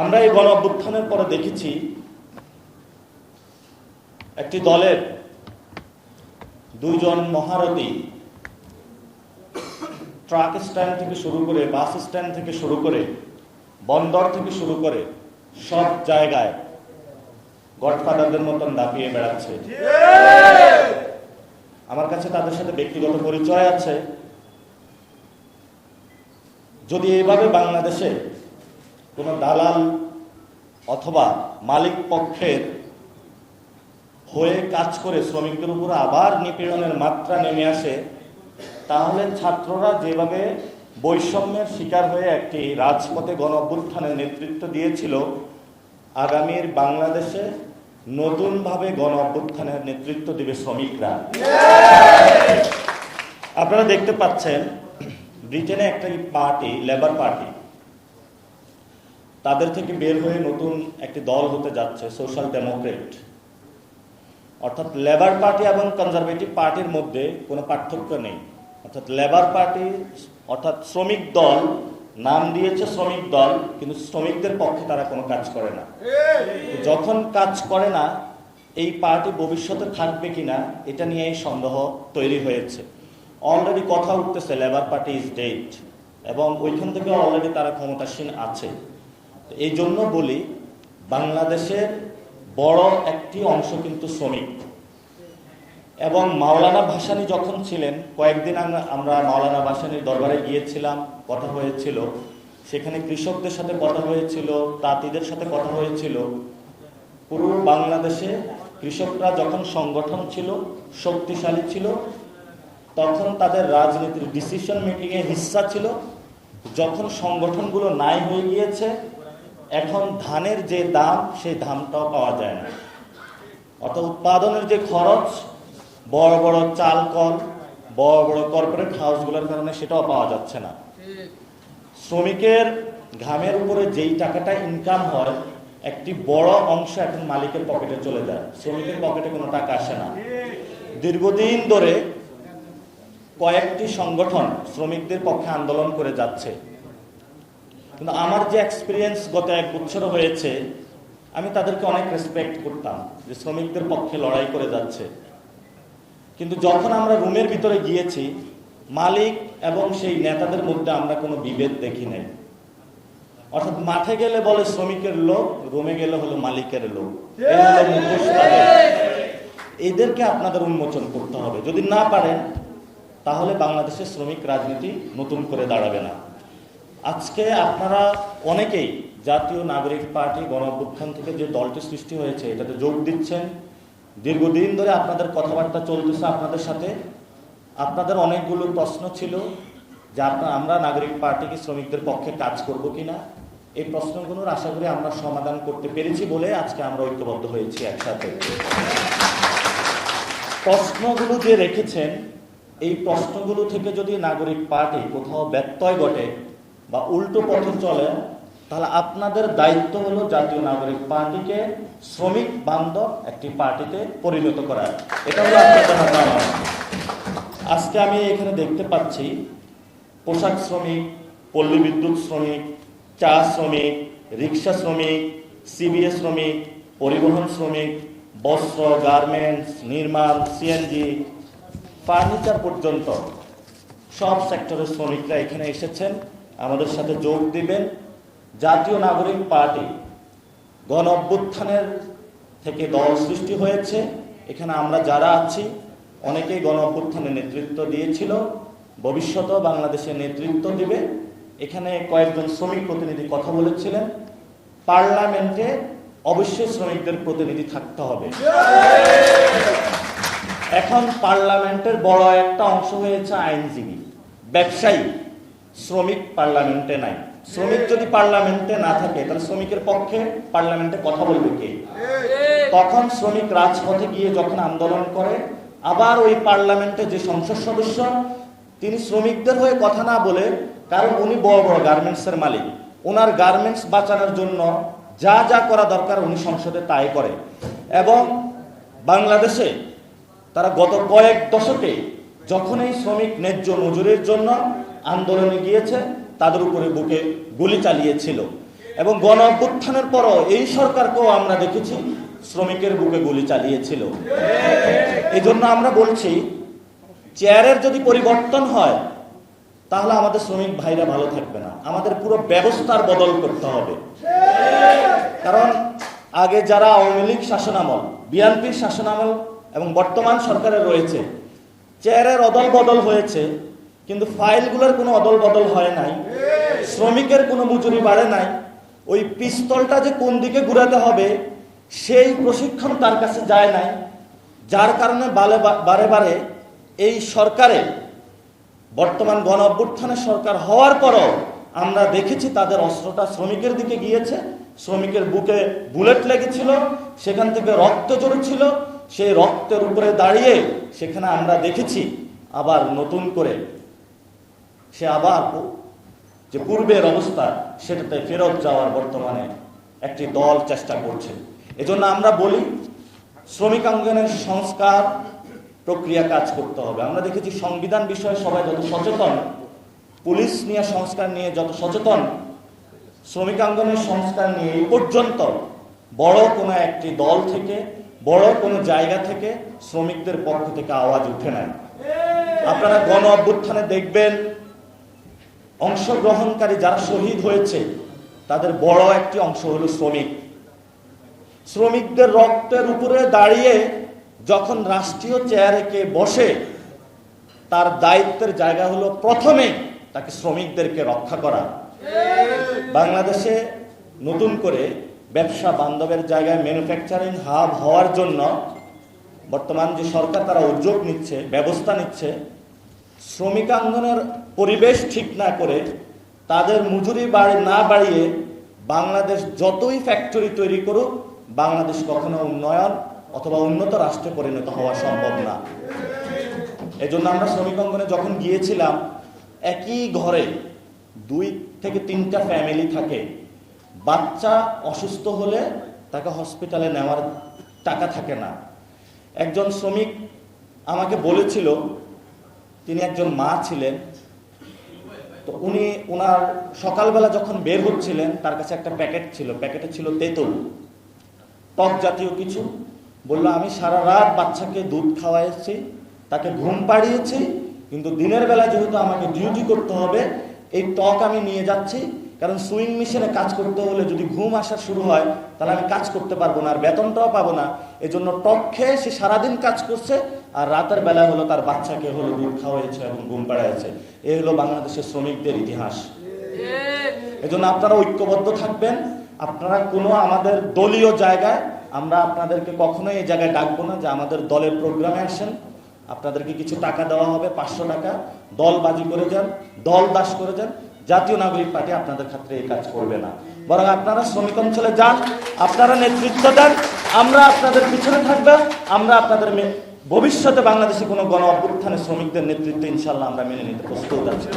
আমরা এই গণ অভ্যুত্থানের পরে দেখেছি একটি দলের দুইজন মহারথী ট্রাক স্ট্যান্ড থেকে শুরু করে বাস স্ট্যান্ড থেকে শুরু করে বন্দর থেকে শুরু করে সব জায়গায় গডফাদারদের মতন দাপিয়ে বেড়াচ্ছে। আমার কাছে তাদের সাথে ব্যক্তিগত পরিচয় আছে। যদি এইভাবে বাংলাদেশে কোনো দালাল অথবা মালিক পক্ষের হয়ে কাজ করে শ্রমিকদের উপর আবার নিপীড়নের মাত্রা নেমে আসে, তাহলে ছাত্ররা যেভাবে বৈষম্যের শিকার হয়ে একটি রাজপথে গণ অভ্যুত্থানের নেতৃত্ব দিয়েছিল, আগামীর বাংলাদেশে নতুনভাবে গণ অভ্যুত্থানের নেতৃত্ব দিবে শ্রমিকরা। আপনারা দেখতে পাচ্ছেন, ব্রিটেনে একটা পার্টি, লেবার পার্টি তাদের থেকে বের হয়ে নতুন একটি দল হতে যাচ্ছে সোশ্যাল ডেমোক্রেট অর্থাৎ লেবার পার্টি এবং কনজারভেটিভ পার্টির মধ্যে কোনো পার্থক্য নেই। অর্থাৎ লেবার পার্টি অর্থাৎ শ্রমিক দল, নাম দিয়েছে শ্রমিক দল, কিন্তু শ্রমিকদের পক্ষে তারা কোনো কাজ করে না। যখন কাজ করে না, এই পার্টি ভবিষ্যতে থাকবে কিনা, এটা নিয়ে সন্দেহ তৈরি হয়েছে। অলরেডি কথা উঠতেছে লেবার পার্টি ইজ ডেট এবং ওইখান থেকে অলরেডি তারা ক্ষমতাসীন আছে। এই জন্য বলি, বাংলাদেশের বড় একটি অংশ কিন্তু শ্রমিক। এবং মাওলানা ভাসানী যখন ছিলেন, কয়েকদিন আমরা মাওলানা ভাসানীর দরবারে গিয়েছিলাম, কথা হয়েছিল। সেখানে কৃষকদের সাথে কথা হয়েছিল, তাঁতিদের সাথে কথা হয়েছিল। পুরো বাংলাদেশে কৃষকরা যখন সংগঠন ছিল, শক্তিশালী ছিল, তখন তাদের রাজনীতির ডিসিশন মেকিংয়ে হিস্সা ছিল। যখন সংগঠনগুলো নাই হয়ে গিয়েছে এখন ধানের যে দাম, সেই দামটাও পাওয়া যায় না। অর্থাৎ উৎপাদনের যে খরচ, বড় বড় চাল কল, বড় বড় কর্পোরেট হাউসগুলোর কারণে সেটাও পাওয়া যাচ্ছে না। শ্রমিকের ঘামের উপরে যেই টাকাটা ইনকাম হয়, একটি বড় অংশ এখন মালিকের পকেটে চলে যায়। শ্রমিকের পকেটে কোনো টাকা আসে না। দীর্ঘদিন ধরে কয়েকটি সংগঠন শ্রমিকদের পক্ষে আন্দোলন করে যাচ্ছে। কিন্তু আমার যে এক্সপিরিয়েন্স গত এক বছর হয়েছে, আমি তাদেরকে অনেক রেসপেক্ট করতাম যে শ্রমিকদের পক্ষে লড়াই করে যাচ্ছে। কিন্তু যখন আমরা রুমের ভিতরে গিয়েছি, মালিক এবং সেই নেতাদের মধ্যে আমরা কোনো বিভেদ দেখি নাই। অর্থাৎ মাঠে গেলে বলে শ্রমিকের লোক, রুমে গেলে হলো মালিকের লোক। এদেরকে আপনাদের উন্মোচন করতে হবে। যদি না পারেন, তাহলে বাংলাদেশের শ্রমিক রাজনীতি নতুন করে দাঁড়াবে না। আজকে আপনারা অনেকেই জাতীয় নাগরিক পার্টি গণ অভ্যুত্থান থেকে যে দলটি সৃষ্টি হয়েছে, এটাতে যোগ দিচ্ছেন। দীর্ঘদিন ধরে আপনাদের কথাবার্তা চলতেছে আপনাদের সাথে। আপনাদের অনেকগুলো প্রশ্ন ছিল যে আপনার আমরা নাগরিক পার্টি কি শ্রমিকদের পক্ষে কাজ করব কিনা। এই প্রশ্নগুলোর আশা করি আমরা সমাধান করতে পেরেছি বলে আজকে আমরা ঐক্যবদ্ধ হয়েছি একসাথে। প্রশ্নগুলো যে রেখেছেন, এই প্রশ্নগুলো থেকে যদি নাগরিক পার্টি কোথাও ব্যত্যয় ঘটে বা উল্টো পথে চলে, তাহলে আপনাদের দায়িত্ব হলো জাতীয় নাগরিক পার্টিকে শ্রমিক বান্ধব একটি পার্টিতে পরিণত করা। এটা হলো আপনাদের আজকে আমি এখানে দেখতে পাচ্ছি, পোশাক শ্রমিক, পল্লী বিদ্যুৎ শ্রমিক, চা শ্রমিক, রিক্সা শ্রমিক, সিবিএস শ্রমিক, পরিবহন শ্রমিক, বস্ত্র, গার্মেন্টস, নির্মাণ, সিএনজি, ফার্নিচার পর্যন্ত সব সেক্টরের শ্রমিকরা এখানে এসেছেন। আমাদের সাথে যোগ দিবেন। জাতীয় নাগরিক পার্টি গণ অভ্যুত্থানের থেকে দল সৃষ্টি হয়েছে। এখানে আমরা যারা আছি, অনেকেই গণ অভ্যুত্থানের নেতৃত্ব দিয়েছিল। ভবিষ্যতেও বাংলাদেশের নেতৃত্ব দিবে। এখানে কয়েকজন শ্রমিক প্রতিনিধি কথা বলেছিলেন। পার্লামেন্টে অবশ্যই শ্রমিকদের প্রতিনিধি থাকতে হবে। এখন পার্লামেন্টের বড় একটা অংশ হয়েছে আইনজীবী, ব্যবসায়ী। শ্রমিক পার্লামেন্টে নাই। শ্রমিক যদি পার্লামেন্টে না থাকে, তাহলে শ্রমিকের পক্ষে পার্লামেন্টে কথা বলবে কে? তখন শ্রমিক রাজপথে গিয়ে যখন আন্দোলন করে, আবার ওই পার্লামেন্টে যে সংসদ সদস্য, তিনি শ্রমিকদের হয়ে কথা না বলে, কারণ উনি বড় বড় গার্মেন্টসের মালিক। ওনার গার্মেন্টস বাঁচানোর জন্য যা যা করা দরকার উনি সংসদে তাই করে। এবং বাংলাদেশে তারা গত কয়েক দশকে যখন এই শ্রমিক ন্যায্য মজুরির জন্য আন্দোলনে গিয়েছে, তাদের উপরে বুকে গুলি চালিয়েছিল। এবং গণ অভ্যুত্থানের পরও এই সরকারকেও আমরা দেখেছি, শ্রমিকের বুকে গুলি চালিয়েছিল। এই জন্য আমরা বলছি, চেয়ারের যদি পরিবর্তন হয়, তাহলে আমাদের শ্রমিক ভাইরা ভালো থাকবে না। আমাদের পুরো ব্যবস্থার বদল করতে হবে। কারণ আগে যারা আওয়ামী লীগ শাসনামল, বিএনপির শাসনামল এবং বর্তমান সরকারের রয়েছে, চেয়ারের অদল বদল হয়েছে কিন্তু ফাইলগুলোর কোনো অদল বদল হয় নাই, শ্রমিকের কোনো মজুরি বাড়ে নাই, ওই পিস্তলটা যে কোন দিকে ঘুরাতে হবে সেই প্রশিক্ষণ তার কাছে যায় নাই, যার কারণে বালে বারে বারে এই সরকারে, বর্তমান গণ অভ্যুত্থানের সরকার হওয়ার পরও আমরা দেখেছি তাদের অস্ত্রটা শ্রমিকের দিকে গিয়েছে, শ্রমিকের বুকে বুলেট লেগেছিল, সেখান থেকে রক্ত জড়েছিল সেই রক্তের উপরে দাঁড়িয়ে সেখানে আমরা দেখেছি আবার নতুন করে সে আবার যে পূর্বের অবস্থা, সেটাতে ফেরত যাওয়ার বর্তমানে একটি দল চেষ্টা করছে। এজন্য আমরা বলি, শ্রমিক আন্দোলনের সংস্কার প্রক্রিয়া কাজ করতে হবে। আমরা দেখেছি সংবিধান বিষয়ে সবাই যত সচেতন, পুলিশ নিয়ে সংস্কার নিয়ে যত সচেতন, শ্রমিক আন্দোলনের সংস্কার নিয়ে এই পর্যন্ত বড় কোনো একটি দল থেকে, বড় কোনো জায়গা থেকে শ্রমিকদের পক্ষ থেকে আওয়াজ উঠে নেয় আপনারা গণ অভ্যুত্থানে দেখবেন অংশগ্রহণকারী যারা শহীদ হয়েছে, তাদের বড় একটি অংশ হলো শ্রমিক। শ্রমিকদের রক্তের উপরে দাঁড়িয়ে যখন রাষ্ট্রীয় চেয়ারে কে বসে, তার দায়িত্বের জায়গা হলো প্রথমে তাকে শ্রমিকদেরকে রক্ষা করা। বাংলাদেশে নতুন করে ব্যবসা বান্ধবের জায়গায় ম্যানুফ্যাকচারিং হাব হওয়ার জন্য বর্তমান যে সরকার, তারা উদ্যোগ নিচ্ছে, ব্যবস্থা নিচ্ছে শ্রমিক আন্দোলনের পরিবেশ ঠিক না করে তাদের মজুরি বাড়ি না বাড়িয়ে বাংলাদেশ যতই ফ্যাক্টরি তৈরি করুক, বাংলাদেশ কখনো উন্নয়ন অথবা উন্নত রাষ্ট্রে পরিণত হওয়া সম্ভব না। এই জন্য আমরা শ্রমিক অঙ্গনে যখন গিয়েছিলাম, একই ঘরে দুই থেকে তিনটা ফ্যামিলি থাকে। বাচ্চা অসুস্থ হলে তাকে হসপিটালে নেওয়ার টাকা থাকে না। একজন শ্রমিক আমাকে বলেছিল তিনি একজন মা ছিলেন। তো উনি ওনার সকালবেলা যখন বের হচ্ছিলেন, তার কাছে একটা প্যাকেট ছিল। প্যাকেটে ছিল তেঁতুল, টক জাতীয় কিছু। বলল, আমি সারা রাত বাচ্চাকে দুধ খাওয়াইছি, তাকে ঘুম পাড়িয়েছি, কিন্তু দিনের বেলা যেহেতু আমাকে ডিউটি করতে হবে, এই টক আমি নিয়ে যাচ্ছি, কারণ সুইং মেশিনে কাজ করতে হলে যদি ঘুম আসা শুরু হয়, তাহলে আমি কাজ করতে পারব না আর বেতনটাও পাবো না। এজন্য টক খেয়ে সে সারাদিন কাজ করছে আর রাতের বেলা হলো তার বাচ্চাকে হলো দুধ খাওয়াইছে এবং ঘুম পাড়াইছে। এই হলো বাংলাদেশের শ্রমিকদের ইতিহাস। এজন্য আপনারা ঐক্যবদ্ধ থাকবেন। আপনারা কোনো আমাদের দলীয় জায়গায় আমরা আপনাদেরকে কখনোই এই জায়গায় ডাকবো না যে আমাদের দলের প্রোগ্রামে আসেন। আপনাদেরকে কিছু টাকা দেওয়া হবে, পাঁচশো টাকা। দল বাজি করে যান, দল দাস করে যান। জাতীয় নাগরিক পার্টি আপনাদের ক্ষেত্রে এই কাজ করবে না। বরং আপনারা শ্রমিক অঞ্চলে যান, আপনারা নেতৃত্ব দেন, আমরা আপনাদের পিছনে থাকবেন আমরা আপনাদের ভবিষ্যতে বাংলাদেশে কোনো গণ অভ্যুত্থানে শ্রমিকদের নেতৃত্বে ইনশাল্লাহ আমরা মেনে নিতে প্রস্তুত আছি।